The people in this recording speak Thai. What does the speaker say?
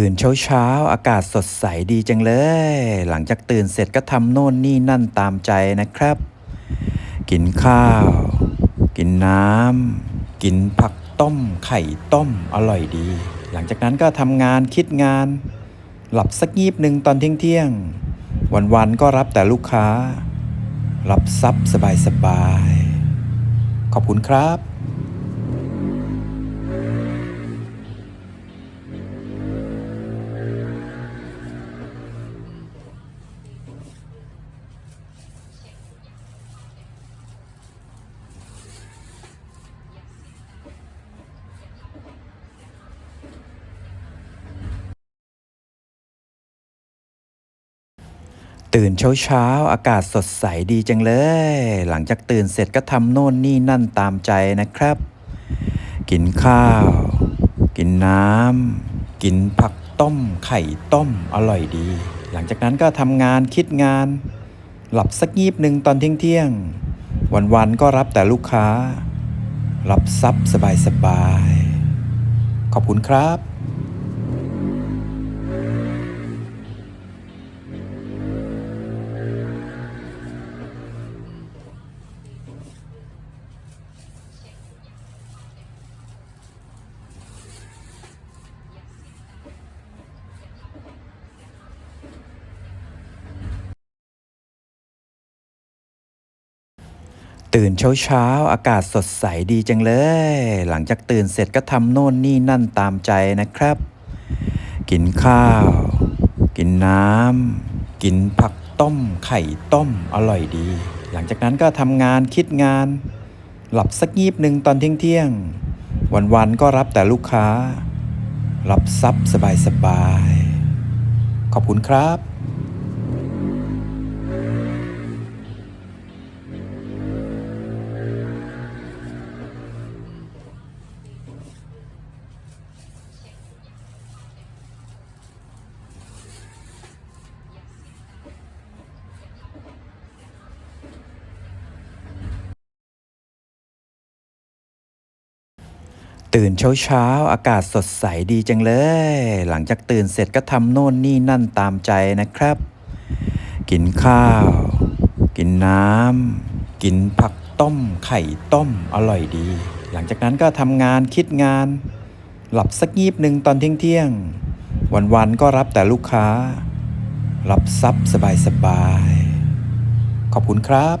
ตื่นเช้าเช้าๆอากาศสดใสดีจังเลย หลังจากตื่นเสร็จก็ทำโน่นนี่นั่นตามใจนะครับ กินข้าว กินน้ำกินผักต้ม ไข่ต้มอร่อยดี หลังจากนั้นก็ทำงานคิดงาน หลับสักงีบหนึ่งตอนเที่ยงเที่ยง วันๆก็รับแต่ลูกค้า รับซับสบายๆขอบคุณครับ ตื่นเช้าเช้าๆอากาศสดใสดีจังเลย หลังจากตื่นเสร็จก็ทำโน่นนี่นั่นตามใจนะครับ กินข้าว กินน้ำกินผักต้ม ไข่ต้มอร่อยดี หลังจากนั้นก็ทำงานคิดงาน หลับสักงีบหนึ่งตอนเที่ยงเที่ยง วันๆก็รับแต่ลูกค้า รับซับสบายๆขอบคุณครับ ตื่นเช้าเช้าๆอากาศสดใสดีจังเลย หลังจากตื่นเสร็จก็ทำโน่นนี่นั่นตามใจนะครับ กินข้าว กินน้ำกินผักต้ม ไข่ต้มอร่อยดี หลังจากนั้นก็ทำงานคิดงาน หลับสักงีบหนึ่งตอนเที่ยงเที่ยง วันๆก็รับแต่ลูกค้า รับซับสบายๆขอบคุณครับ ตื่นเช้าเช้าๆอากาศสดใสดีจังเลย หลังจากตื่นเสร็จก็ทำโน่นนี่นั่นตามใจนะครับ กินข้าว กินน้ำกินผักต้ม ไข่ต้มอร่อยดี หลังจากนั้นก็ทำงานคิดงาน หลับสักงีบหนึ่งตอนเที่ยงเที่ยง วันๆก็รับแต่ลูกค้า รับซับสบายๆขอบคุณครับ